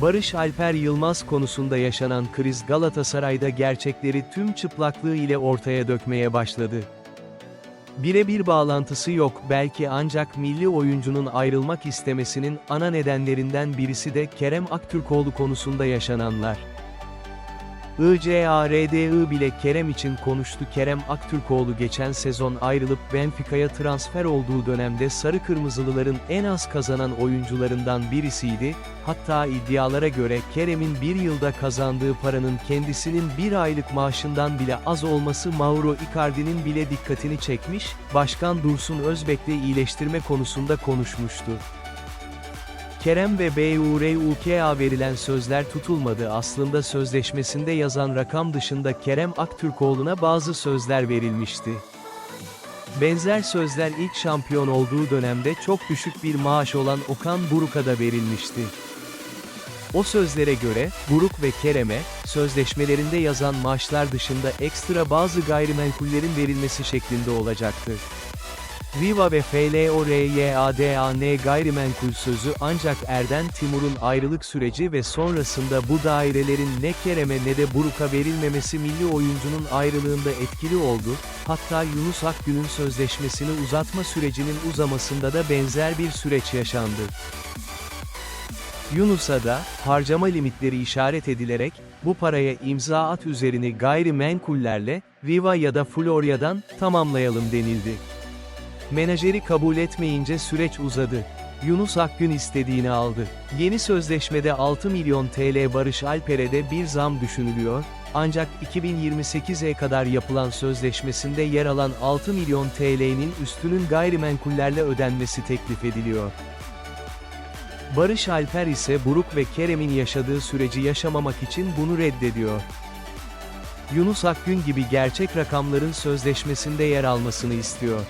Barış Alper Yılmaz konusunda yaşanan kriz Galatasaray'da gerçekleri tüm çıplaklığı ile ortaya dökmeye başladı. Birebir bağlantısı yok belki ancak milli oyuncunun ayrılmak istemesinin ana nedenlerinden birisi de Kerem Aktürkoğlu konusunda yaşananlar. ICARDI bile Kerem için konuştu. Kerem Aktürkoğlu geçen sezon ayrılıp Benfica'ya transfer olduğu dönemde Sarı Kırmızılıların en az kazanan oyuncularından birisiydi, hatta iddialara göre Kerem'in bir yılda kazandığı paranın kendisinin bir aylık maaşından bile az olması Mauro Icardi'nin bile dikkatini çekmiş, Başkan Dursun Özbek'le iyileştirme konusunda konuşmuştu. Kerem ve BURUK'a verilen sözler tutulmadı aslında sözleşmesinde yazan rakam dışında Kerem Aktürkoğlu'na bazı sözler verilmişti. Benzer sözler ilk şampiyon olduğu dönemde çok düşük bir maaş olan Okan Buruk'a da verilmişti. O sözlere göre, Buruk ve Kerem'e, sözleşmelerinde yazan maaşlar dışında ekstra bazı gayrimenkullerin verilmesi şeklinde olacaktı. Riva ve FLORYADAN gayrimenkul sözü ancak Erden Timur'un ayrılık süreci ve sonrasında bu dairelerin ne Kerem'e ne de Buruk'a verilmemesi milli oyuncunun ayrılığında etkili oldu, hatta Yunus Akgün'ün sözleşmesini uzatma sürecinin uzamasında da benzer bir süreç yaşandı. Yunus'a da, harcama limitleri işaret edilerek, bu paraya imza at üzerini gayrimenkullerle, Riva ya da Florya'dan, tamamlayalım denildi. Menajeri kabul etmeyince süreç uzadı. Yunus Akgün istediğini aldı. Yeni sözleşmede 6 milyon TL Barış Alper'e de bir zam düşünülüyor, ancak 2028'e kadar yapılan sözleşmesinde yer alan 6 milyon TL'nin üstünün gayrimenkullerle ödenmesi teklif ediliyor. Barış Alper ise Buruk ve Kerem'in yaşadığı süreci yaşamamak için bunu reddediyor. Yunus Akgün gibi gerçek rakamların sözleşmesinde yer almasını istiyor.